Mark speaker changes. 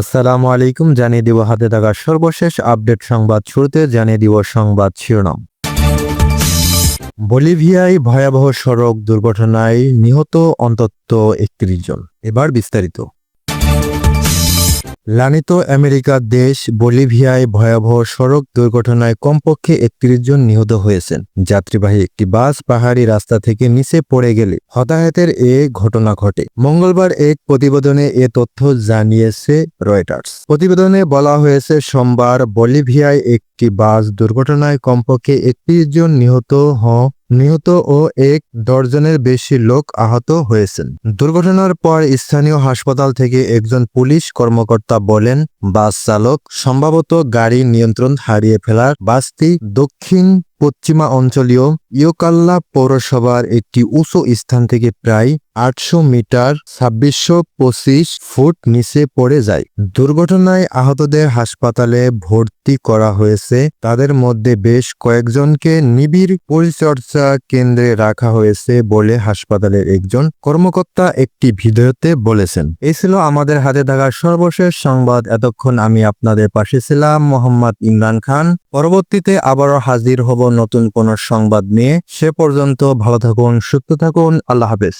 Speaker 1: আসসালামু আলাইকুম, জানিয়ে দিব হাতে থাকা সর্বশেষ আপডেট সংবাদ শুরুতে জানিয়ে দিব সংবাদ শিরোনাম। বলিভিয়ায় ভয়াবহ সড়ক দুর্ঘটনায় নিহত অন্তত একত্রিশ জন। এবার বিস্তারিত। লানিত আমেরিকার দেশ বলিভিয়ায় ভয়াবহ সড়ক দুর্ঘটনায় কমপক্ষে একত্রিশ জন নিহত হয়েছেন। যাত্রীবাহী একটি বাস পাহাড়ি রাস্তা থেকে নিচে পড়ে গেলে হতাহতের এ ঘটনা ঘটে। মঙ্গলবার এক প্রতিবেদনে এ তথ্য জানিয়েছে রয়টার্স। প্রতিবেদনে বলা হয়েছে, সোমবার বলিভিয়ায় একটি বাস দুর্ঘটনায় কমপক্ষে একত্রিশ জন নিহত হ নিহত ও এক দর্জনের বেশি লোক আহত হয়েছেন। দুর্ঘটনার পর স্থানীয় হাসপাতাল থেকে একজন পুলিশ কর্মকর্তা বলেন, বাস চালক সম্ভবত গাড়ি নিয়ন্ত্রণ হারিয়ে ফেলার বাসটি দক্ষিণ পশ্চিমা অঞ্চলীয় ইয়োকাল্লা পৌরসভার একটি উঁচু স্থান থেকে প্রায় আটশো মিটার ছাব্বিশশো পঁচিশ ফুট নিচে পড়ে যায়। দুর্ঘটনায় আহতদের হাসপাতালে ভর্তি করা হয়েছে। তাদের মধ্যে বেশ কয়েকজনকে নিবিড় পরিচর্যা কেন্দ্রে রাখা হয়েছে বলে হাসপাতালের একজন কর্মকর্তা একটি ভিডিওতে বলেছেন। এই ছিল আমাদের হাতে থাকা সর্বশেষ সংবাদ। এতক্ষণ আমি আপনাদের পাশে ছিলাম মোহাম্মদ ইমরান খান। পরবর্তীতে আবারও হাজির হব নতুন কোন সংবাদ নিয়ে সে পর্যন্ত ভালো থাকুন সুস্থ থাকুন আল্লাহ হাফেজ।